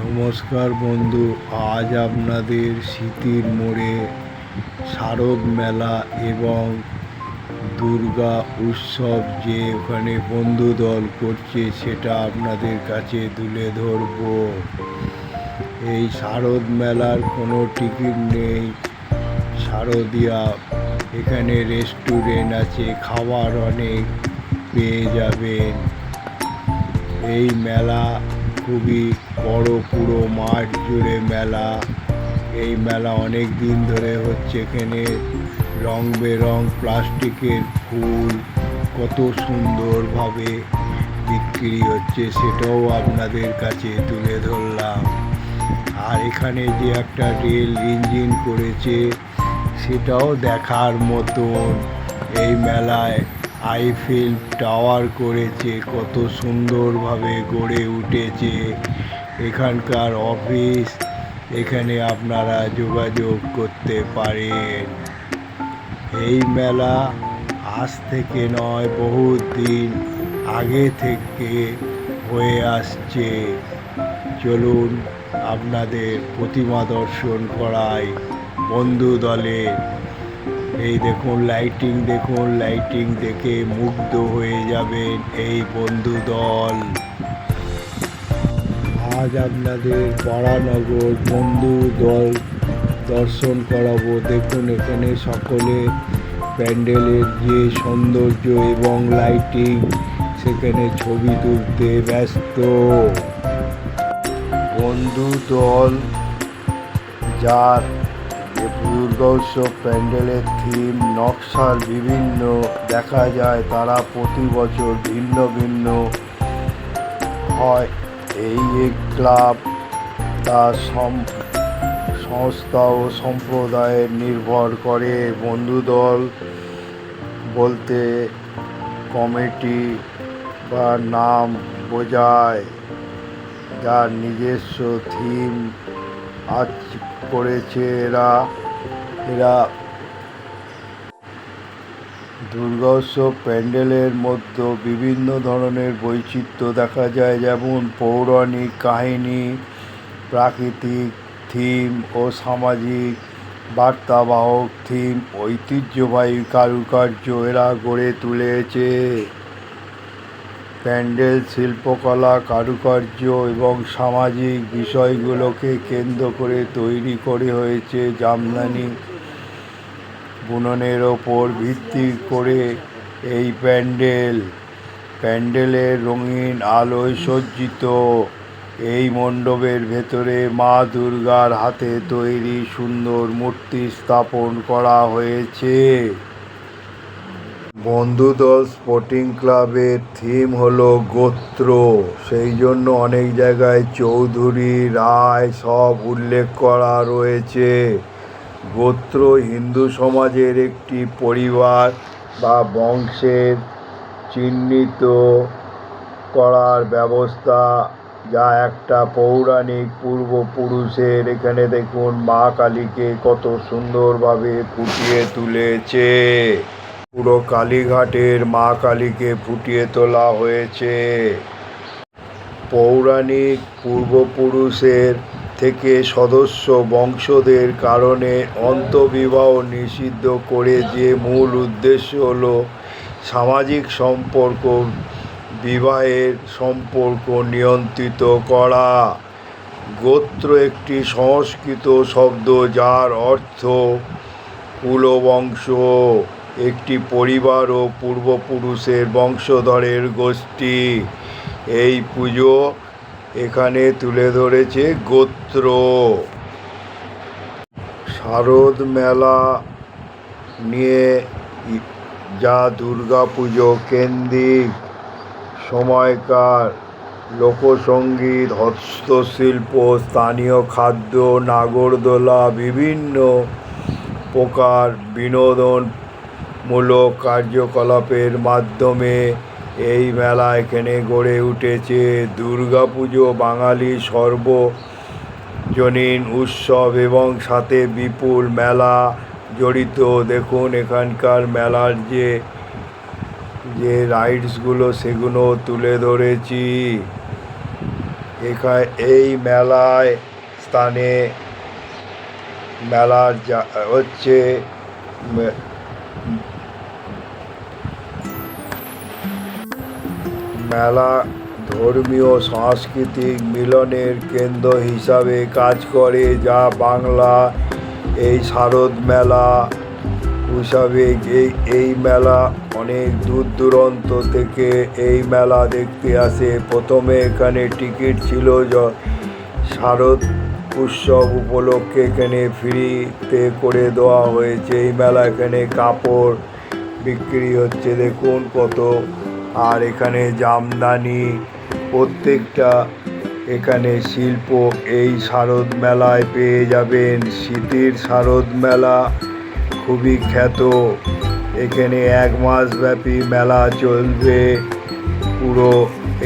নমস্কার বন্ধু, আজ আপনাদের শীতের মোড়ে শারদ মেলা এবং দুর্গা উৎসব যে ওখানে বন্ধু দল করছে সেটা আপনাদের কাছে তুলে ধরবো। এই শারদ মেলার কোনো টিকিট নেই। শারদিয়া এখানে রেস্টুরেন্ট আছে, খাবার অনেক পেয়ে যাবেন। এই মেলা খুবই বড় পুরো মাঠ জুড়ে মেলা। এই মেলা অনেক দিন ধরে হচ্ছে এখানে রং বেরং, প্লাস্টিকের ফুল, কত সুন্দরভাবে বিক্রি হচ্ছে সেটাও আপনাদের কাছে তুলে ধরলাম। আর এখানে যে একটা রেল ইঞ্জিন করেছে, সেটাও দেখার মতন এই মেলায় আইফেল টাওয়ার করেছে, কত সুন্দরভাবে গড়ে উঠেছে। এখানকার অফিস, এখানে আপনারা যোগাযোগ করতে পারেন। এই মেলা আজ থেকে নয়, বহুত দিন আগে থেকে হয়ে আসছে। চলুন আপনাদের প্রতিমা দর্শন করাই। বন্ধু দলে এই দেখুন লাইটিং দেখুন লাইটিং দেখে মুগ্ধ হয়ে যাবেন এই বন্ধু দল। আজ আপনাদের পাড়ানগর বন্ধু দল দর্শন করাবো। দেখুন, এখানে সকলে প্যান্ডেলের যে সৌন্দর্য এবং লাইটিং সেখানে ছবি তুলতে ব্যস্ত। বন্ধু দল, যার এ দুর্গা উৎসব প্যান্ডেলের থিম নকশার বিভিন্ন, দেখা যায় তারা প্রতি বছর ভিন্ন ভিন্ন হয়। এই ক্লাব তার সংস্থা ও সম্প্রদায়ের নির্ভর করে। বন্ধু দল বলতে কমিটি বা নাম বোঝায়। যার নিজস্ব থিম আজ করেছে এরা। এরা দুর্গা উৎসব প্যান্ডেলের মধ্যে বিভিন্ন ধরনের বৈচিত্র্য দেখা যায়, যেমন পৌরাণিক কাহিনী, প্রাকৃতিক থিম ও সামাজিক বার্তাবাহক থিম, ঐতিহ্যবাহী কারুকার্য এরা গড়ে তুলেছে। প্যান্ডেল, শিল্পকলা, কারুকার্য এবং সামাজিক বিষয়গুলোকে কেন্দ্র করে তৈরি করে হয়েছে জামদানি বুননের ওপর ভিত্তি করে এই প্যান্ডেল। প্যান্ডেলের রঙিন আলোয় সজ্জিত এই মণ্ডপের ভেতরে মা দুর্গার হাতে তৈরি সুন্দর মূর্তি স্থাপন করা হয়েছে। বন্ধুদল স্পোর্টিং ক্লাবের থিম হলো গোত্র। সেই জন্য অনেক জায়গায় চৌধুরী, রায় সব উল্লেখ করা রয়েছে। গোত্র হিন্দু সমাজের একটি পরিবার বা বংশের চিহ্নিত করার ব্যবস্থা, যা একটা পৌরাণিক পূর্বপুরুষের, এখানে দেখুন, মা কালীকে কত সুন্দরভাবে ফুটিয়ে তুলেছে। পুরো কালীঘাটের মা কালীকে ফুটিয়ে তোলা হয়েছে। পৌরাণিক পূর্বপুরুষের থেকে সদস্য বংশদের কারণে অন্তবিবাহ নিষিদ্ধ করে যে মূল উদ্দেশ্য হল সামাজিক সম্পর্ক, বিবাহের সম্পর্ক নিয়ন্ত্রিত করা। গোত্র একটি সংস্কৃত শব্দ যার অর্থ কুলবংশ। একটি পরিবার ও পূর্বপুরুষের বংশধরের গোষ্ঠী। এই পুজো এখানে তুলে ধরেছে গোত্র। শারদ মেলা নিয়ে যা দুর্গা পুজো কেন্দ্রিক, সময়কার, লোকসঙ্গীত, হস্তশিল্প, স্থানীয় খাদ্য, নাগরদোলা, বিভিন্ন প্রকার বিনোদনমূলক কার্যকলাপের মাধ্যমে এই মেলা এখানে গড়ে উঠেছে দুর্গাপুজো, বাঙালি সর্বজনীন উৎসব এবং সাথে বিপুল মেলা জড়িত। দেখুন এখানকার মেলার যে যে রাইডসগুলো সেগুলো তুলে ধরেছি। এখানে এই মেলায় স্থানে মেলার যা, হচ্ছে মেলা ধর্মীয়, সাংস্কৃতিক মিলনের কেন্দ্র হিসাবে কাজ করে যা বাংলা এই শারদ মেলা হিসাবে এই এই মেলা অনেক দূর দূরান্ত থেকে এই মেলা দেখতে আসে। প্রথমে এখানে টিকিট ছিল শারদ উৎসব উপলক্ষে এখানে ফ্রিতে করে দেওয়া হয়েছে। এই মেলা এখানে কাপড় বিক্রি হচ্ছে। দেখুন কত আর এখানে জামদানি, প্রত্যেকটা এখানে শিল্প। এই শারদ মেলায় পেয়ে যাবেন শীতের শারদ মেলা, খুবই খ্যাত। এখানে এক মাস ব্যাপী মেলা চলবে। পুরো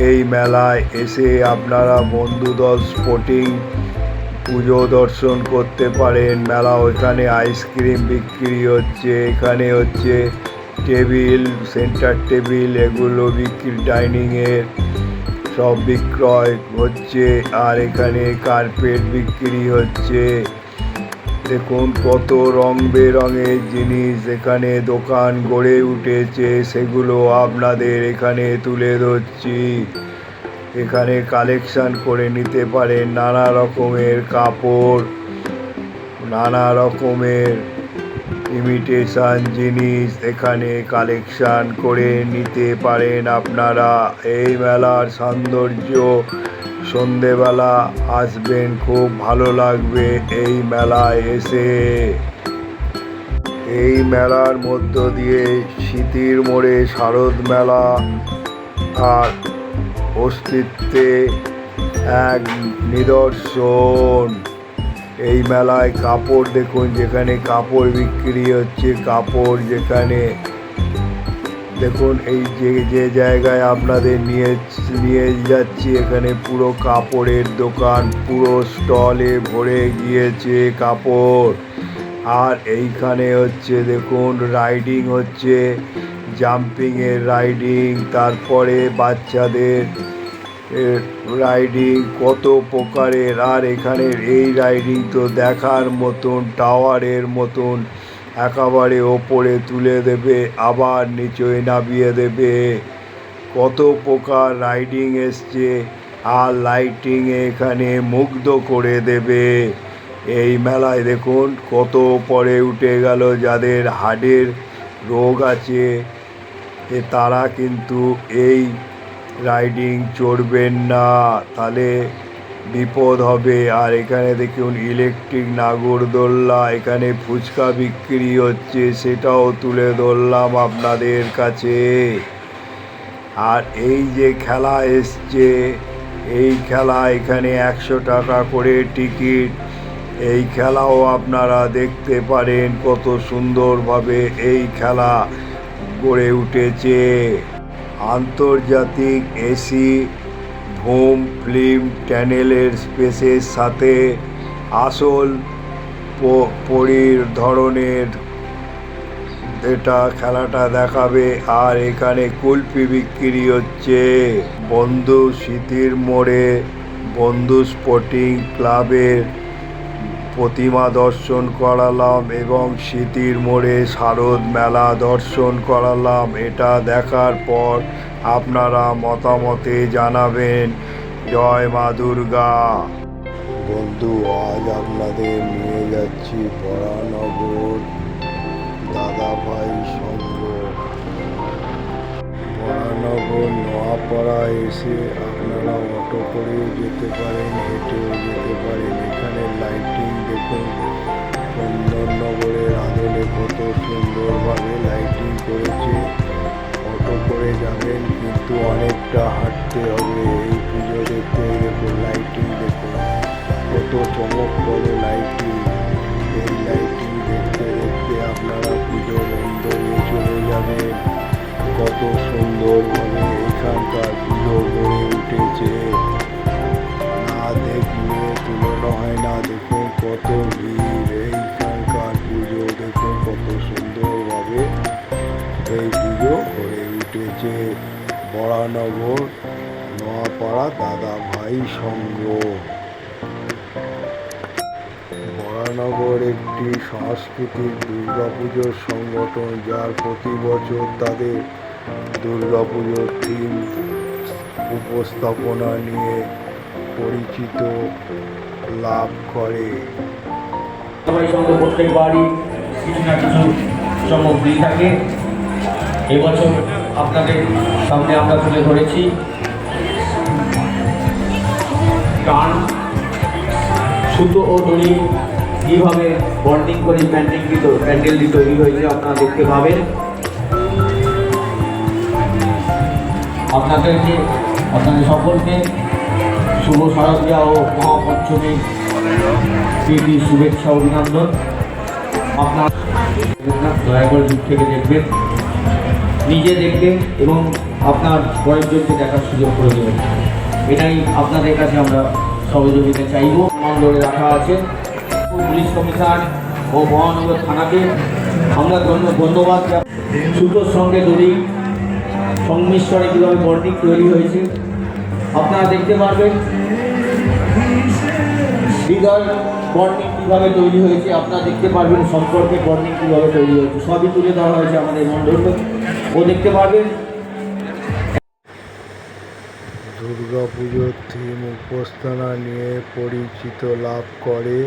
এই মেলায় এসে আপনারা বন্ধুদল স্পোর্টিং, পুজো দর্শন করতে পারেন। মেলা ওইখানে আইসক্রিম বিক্রি হচ্ছে, এখানে হচ্ছে টেবিল, সেন্টার টেবিল, এগুলো বিক্রি ডাইনিংয়ের সব বিক্রয় হচ্ছে। আর এখানে কার্পেট বিক্রি হচ্ছে। দেখুন কত রং বেরঙের জিনিস এখানে দোকান গড়ে উঠেছে। সেগুলো আপনাদের এখানে তুলে ধরছি। এখানে কালেকশন করে নিতে পারেন নানা রকমের কাপড়, নানা রকমের ইমিটেশন জিনিস এখানে কালেকশান করে নিতে পারেন আপনারা। এই মেলার সৌন্দর্য সন্ধেবেলা আসবেন, খুব ভালো লাগবে এই মেলায় এসে। এই মেলার মধ্য দিয়ে স্মৃতির মোড়ে শারদ মেলা আর অস্তিত্বে এক নিদর্শন। এই মেলায় কাপড় দেখুন, যেখানে কাপড় বিক্রি হচ্ছে, কাপড় যেখানে। দেখুন, এই যে যে জায়গায় আপনাদের নিয়ে নিয়ে যাচ্ছি, এখানে পুরো কাপড়ের দোকান, পুরো স্টলে ভরে গিয়েছে কাপড়। আর এইখানে হচ্ছে, দেখুন, রাইডিং হচ্ছে, জাম্পিংয়ের রাইডিং, তারপরে বাচ্চাদের রাইডিং কত প্রকারের আর এখানের এই রাইডিং তো দেখার মতন টাওয়ারের মতন। একেবারে ওপরে তুলে দেবে, আবার নিচে নামিয়ে দেবে। কত প্রকার রাইডিং এসছে, আর লাইটিং এখানে মুগ্ধ করে দেবে। এই মেলায় দেখুন কত পরে উঠে গেল, যাদের হার্টের রোগ আছে তারা কিন্তু এই রাইডিং চড়বেন না, তাহলে বিপদ হবে। আর এখানে দেখুন, ইলেকট্রিক নাগরদোল্লা এখানে ফুচকা বিক্রি হচ্ছে, সেটাও তুলে ধরলাম আপনাদের কাছে। আর এই যে খেলা এসছে, এই খেলা এখানে একশো টাকা করে টিকিট। এই খেলাও আপনারা দেখতে পারেন কত সুন্দরভাবে এই খেলা গড়ে উঠেছে। আন্তর্জাতিক এসি হোম ফিল্ম চ্যানেলের স্পেসের সাথে আসল পরির ধরনের এটা খেলাটা দেখাবে। আর এখানে কুলফি বিক্রি হচ্ছে। বন্ধু স্মৃতির মোড়ে বন্ধু স্পোর্টিং ক্লাবের প্রতিমা দর্শন করালাম এবং স্মৃতির মোড়ে শারদ মেলা দর্শন করালাম। এটা দেখার পর আপনারা মতামতে জানাবেন। জয় মা দুর্গা। বন্ধু, আজ আপনাদের নিয়ে যাচ্ছি বরানগর দাদাভাই সংঘ। বরানগর নোয়াপাড়া এসে আপনারা অটো করে যেতে পারেন, হেঁটেও যেতে পারেন। এখানে লাইটিং দেখুন চন্দননগরের আদলে কত সুন্দরভাবে লাইটিং করেছে। অটো করে যাবেন, কিন্তু অনেকটা হাঁটতে হবে। এই পুজো দেখতে দেখুন লাইটিং দেখুন। কত চমকপ্রদ লাইটিং এই লাইটিং দেখতে দেখতে আপনারা পুজো মন্দিরে চলে যাবেন। কত সুন্দরভাবে এখানকার পুজো গড়ে উঠেছে না দেখলে তুলনা হয় না। দেখুন কত ভিড়। এইখানকার পুজো, দেখুন কত সুন্দরভাবে এই পুজো গড়ে উঠেছে। বরানগর, নোয়াপাড়া দাদা ভাই সংঘ। বরানগর একটি সাংস্কৃতিক দুর্গাপুজোর সংগঠন, যার প্রতি বছর তাদের দুর্গাপুজোর থিম উপস্থাপনা নিয়ে পরিচিত লাভ করে। সঙ্গে প্রত্যেকবারই কিছু না কিছু দিয়ে থাকে। এবছর আপনাদের সামনে আমরা তুলে ধরেছি গান, সুতো ও দড়ি কীভাবে বন্ডিং করে প্যান্ডেলটি প্যান্ডেলটি তৈরি হয়েছে আপনারা দেখতে পাবেন। আপনাদেরকে, আপনাদের সকলকে শুভ শারদীয়া ও মহাপঞ্চমী প্রীতি, শুভেচ্ছা, অভিনন্দন। আপনার দয়া করে দূর থেকে দেখবেন, নিজে দেখবেন এবং আপনার পরেরজনকে দেখার সুযোগ করে দেবেন। এটাই আপনাদের কাছে আমরা সহযোগিতা চাইব। মন্ডলে রাখা আছে। পুলিশ কমিশন ও মহানগর থানাকে আমরা ধন্য- ধন্যবাদ। সুতোর সঙ্গে দড়ি সংমিশ্রণে কীভাবে বন্ডিং তৈরি হয়েছে, আপনারা দেখতে পারবেন। হৃদয় বর্ণিং কীভাবে তৈরি হয়েছে, আপনারা দেখতে পারবেন, সম্পর্কে বর্ণিং কীভাবে তৈরি হয়েছে, সবই তুলে ধরা হয়েছে আমাদের মণ্ডপে। ও দেখতে পারবেন। দুর্গাপুজোর থিম উপস্থানা নিয়ে পরিচিত লাভ করে,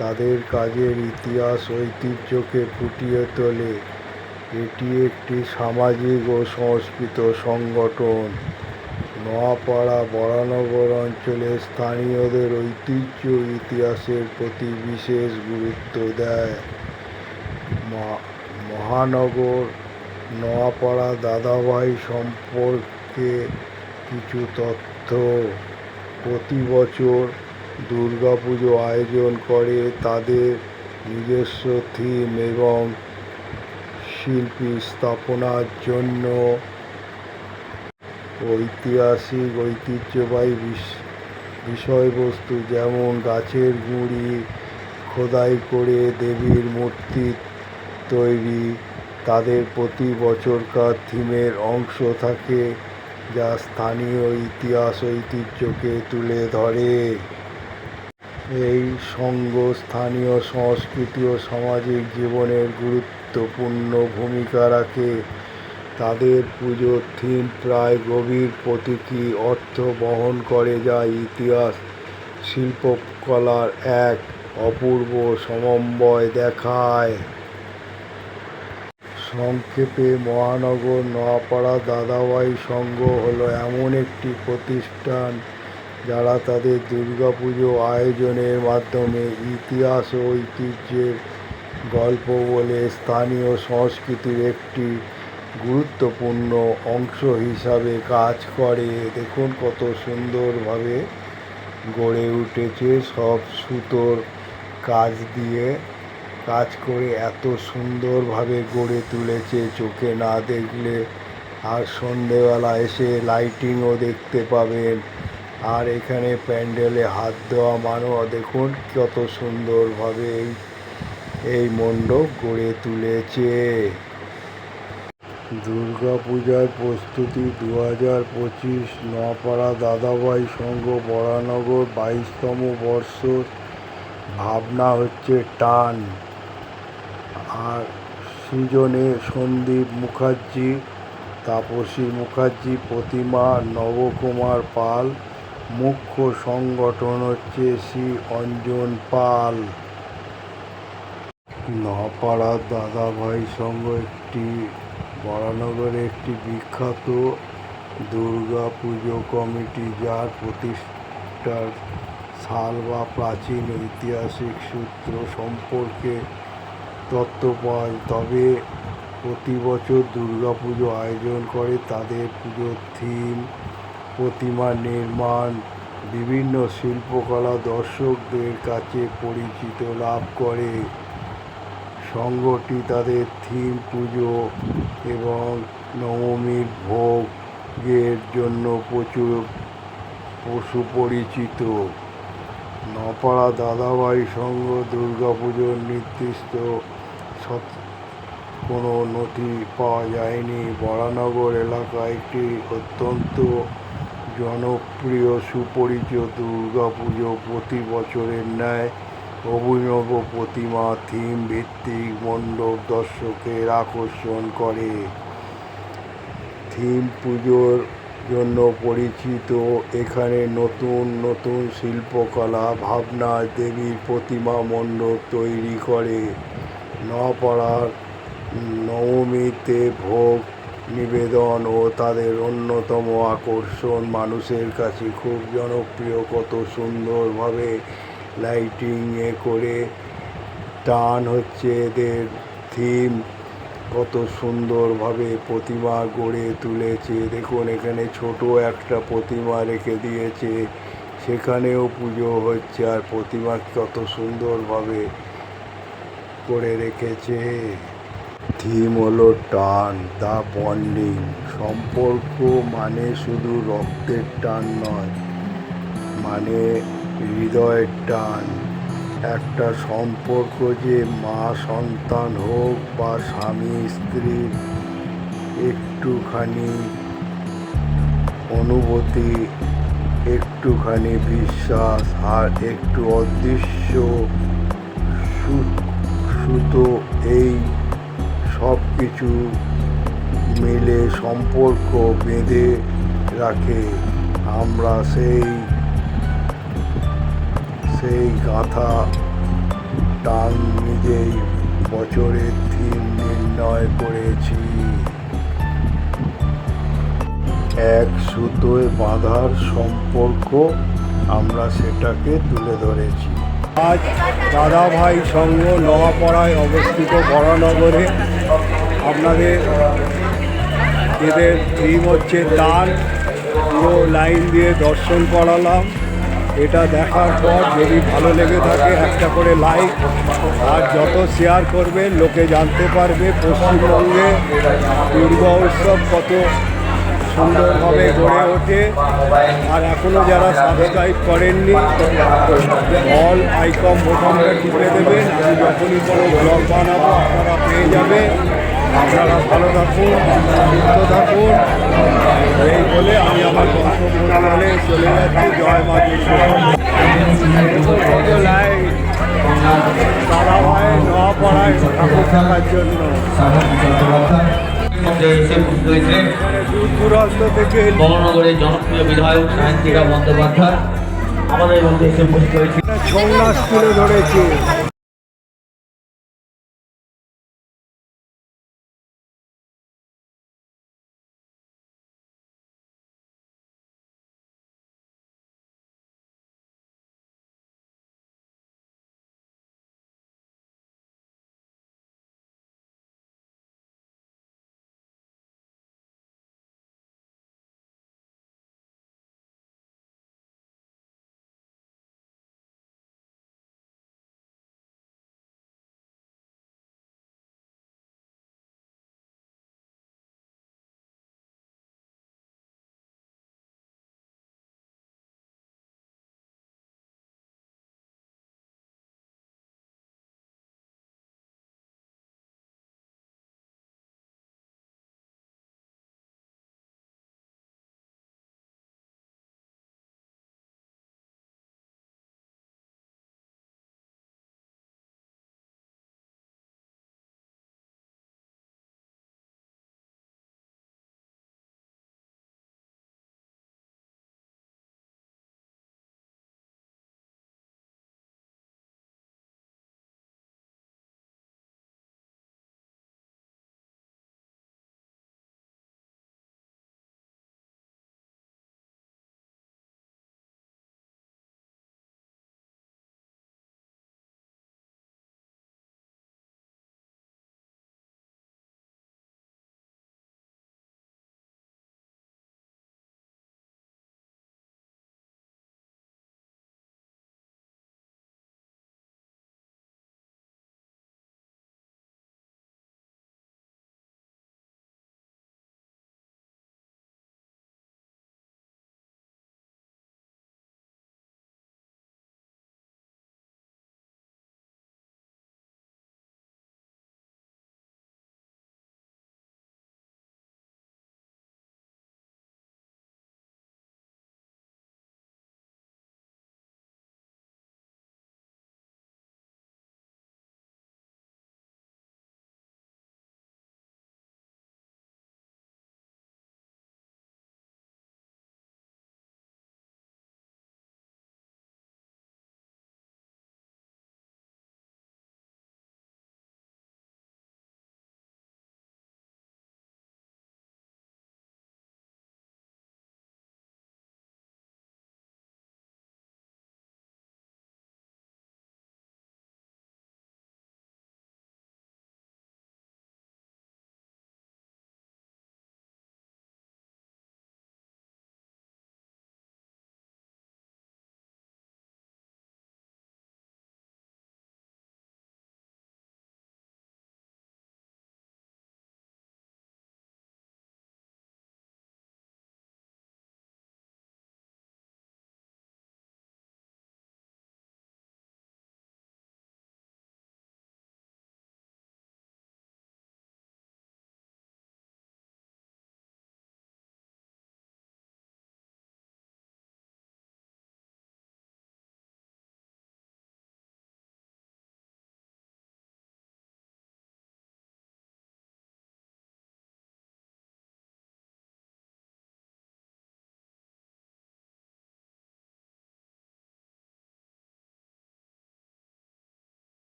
তাদের কাজের ইতিহাস ঐতিহ্যকে ফুটিয়ে তোলে। এটি একটি সামাজিক ও সংস্কৃত সংগঠন। নোয়াপাড়া, বরানগর অঞ্চলের স্থানীয়দের ঐতিহ্য ইতিহাসের প্রতি বিশেষ গুরুত্ব দেয়। মহা- মহানগর, নোয়াপাড়া দাদাভাই সম্পর্কে কিছু তথ্য। প্রতি বছর দুর্গাপুজো আয়োজন করে তাদের নিজস্ব থিম এবং শিল্পী স্থাপনার জন্য ঐতিহাসিক, ঐতিহ্যবাহী বিষ- বিষয়বস্তু যেমন গাছের গুঁড়ি, খোদাই করে দেবীর মূর্তি তৈরি, তাদের প্রতি বছরকার থিমের অংশ থাকে যা স্থানীয় ইতিহাস ঐতিহ্যকে তুলে ধরে। এই সঙ্গ স্থানীয় সংস্কৃতি ও সামাজিক জীবনের গুরুত্বপূর্ণ ভূমিকা রাখে। তাদের পুজোর থিম প্রায় গভীর প্রতীকী অর্থ বহন করে যা ইতিহাস শিল্পকলার এক অপূর্ব সমন্বয় দেখায়। সংক্ষেপে মহানগর নোয়াপাড়া দাদাবাই সংঘ হলো এমন একটি প্রতিষ্ঠান যারা তাদের দুর্গাপুজো আয়োজনের মাধ্যমে ইতিহাস ও ঐতিহ্যের গল্প বলে স্থানীয় সংস্কৃতির একটি গুরুত্বপূর্ণ অংশ হিসাবে কাজ করে। দেখুন কত সুন্দরভাবে গড়ে উঠেছে সব সুতোর কাজ দিয়ে। কাজ করে এত সুন্দরভাবে গড়ে তুলেছে চোখে না দেখলে আর সন্ধেবেলা এসে লাইটিংও দেখতে পাবেন। আর এখানে প্যান্ডেলে হাত দেওয়া মানুষ দেখুন কত সুন্দরভাবে এই এই মণ্ডপ গড়ে তুলেছে। দুর্গা পূজার প্রস্তুতি দু হাজার পঁচিশ নোয়াপাড়া দাদাভাই সংঘ বরানগর বাইশতম বর্ষর ভাবনা হচ্ছে টান। আর সৃজনে সন্দীপ মুখার্জি, তাপসী মুখার্জি, প্রতিমা নবকুমার পাল, মুখ্য সংগঠন হচ্ছে শ্রী অঞ্জন পাল। নপাড়ার দাদাভাই সংঘ একটি বরানগরে একটি বিখ্যাত দুর্গা পুজো কমিটি যার প্রতিষ্ঠার সাল বা প্রাচীন ঐতিহাসিক সূত্র সম্পর্কে তথ্য পাওয়া তবে প্রতি বছর দুর্গা পুজো আয়োজন করে। তাদের পুজোর থিম, প্রতিমা নির্মাণ, বিভিন্ন শিল্পকলা দর্শকদের কাছে পরিচিত লাভ করে। সংঘটি তাদের থিম পুজো এবং নবমীর ভোগের জন্য প্রচুর পশু পরিচিত। নপাড়া দাদাভাই সংঘ দুর্গাপুজোর নির্দিষ্ট কোনো নথি পাওয়া যায়নি। বরানগর এলাকা একটি অত্যন্ত জনপ্রিয় সুপরিচিত দুর্গাপুজো প্রতি বছরের ন্যায় অভিনব প্রতিমা, থিম ভিত্তিক মণ্ডপ দর্শকের আকর্ষণ করে। থিম পুজোর জন্য পরিচিত এখানে নতুন নতুন শিল্পকলা, ভাবনা দেবীর প্রতিমা মণ্ডপ তৈরি করে। নপাড়ার নবমীতে ভোগ, নিবেদন ও তাদের অন্যতম আকর্ষণ মানুষের কাছে খুব জনপ্রিয়। কত সুন্দরভাবে লাইটিংয়ে করে টান হচ্ছে এদের থিম কত সুন্দরভাবে প্রতিমা গড়ে তুলেছে। দেখুন, এখানে ছোট একটা প্রতিমা রেখে দিয়েছে। সেখানেও পুজো হচ্ছে আর প্রতিমা কত সুন্দরভাবে করে রেখেছে। থিম হলো টান দা বন্ডিং সম্পর্ক মানে শুধু রক্তের টান নয় মানে হৃদয়ের টান। একটা সম্পর্ক যে মা সন্তান হোক বা স্বামী স্ত্রীর একটুখানি অনুভূতি, একটুখানি বিশ্বাস, আর একটু অদৃশ্য সুতো এই সব কিছু মিলে সম্পর্ক বেঁধে রাখে। আমরা সেই সেই গাথা টান নিজেই বছরের থিম নির্ণয় করেছি। এক সুতোয় বাঁধার সম্পর্ক আমরা সেটাকে তুলে ধরেছি। আজ দাদাভাই সংঘ নোয়াপাড়ায় অবস্থিত বরানগরে আপনাদের, এদের থিম হচ্ছে দান। পুরো লাইন দিয়ে দর্শন করালাম। এটা দেখার পর যদি ভালো লেগে থাকে, একটা করে লাইক আর যত শেয়ার করবে, লোকে জানতে পারবে পশ্চিমবঙ্গে দুর্গা উৎসব কত সুন্দরভাবে গড়ে ওঠে। আর এখনও যারা সাবস্ক্রাইব করেননি অল আইকম বোতামটা টিপে দেবেন। আমি যখনই কোনো ব্লগ বানাবো, আপনারা পেয়ে যাবে আপনারা ভালো থাকুন সুস্থ থাকুন। এই বলে আমি আমার বলে চলে যাচ্ছি। জয় মা দুর্গা লাইট তারা হয় নোয়া পড়ায় ঠাকুর থাকার জন্য। দূর দূরান্ত থেকে জনপ্রিয় বিধায়ক সায়ন্তিকা বন্দ্যোপাধ্যায় আমাদের মধ্যে এসে উপস্থিত হয়েছিলেন ছৌ নাচ তুলে ধরেছে।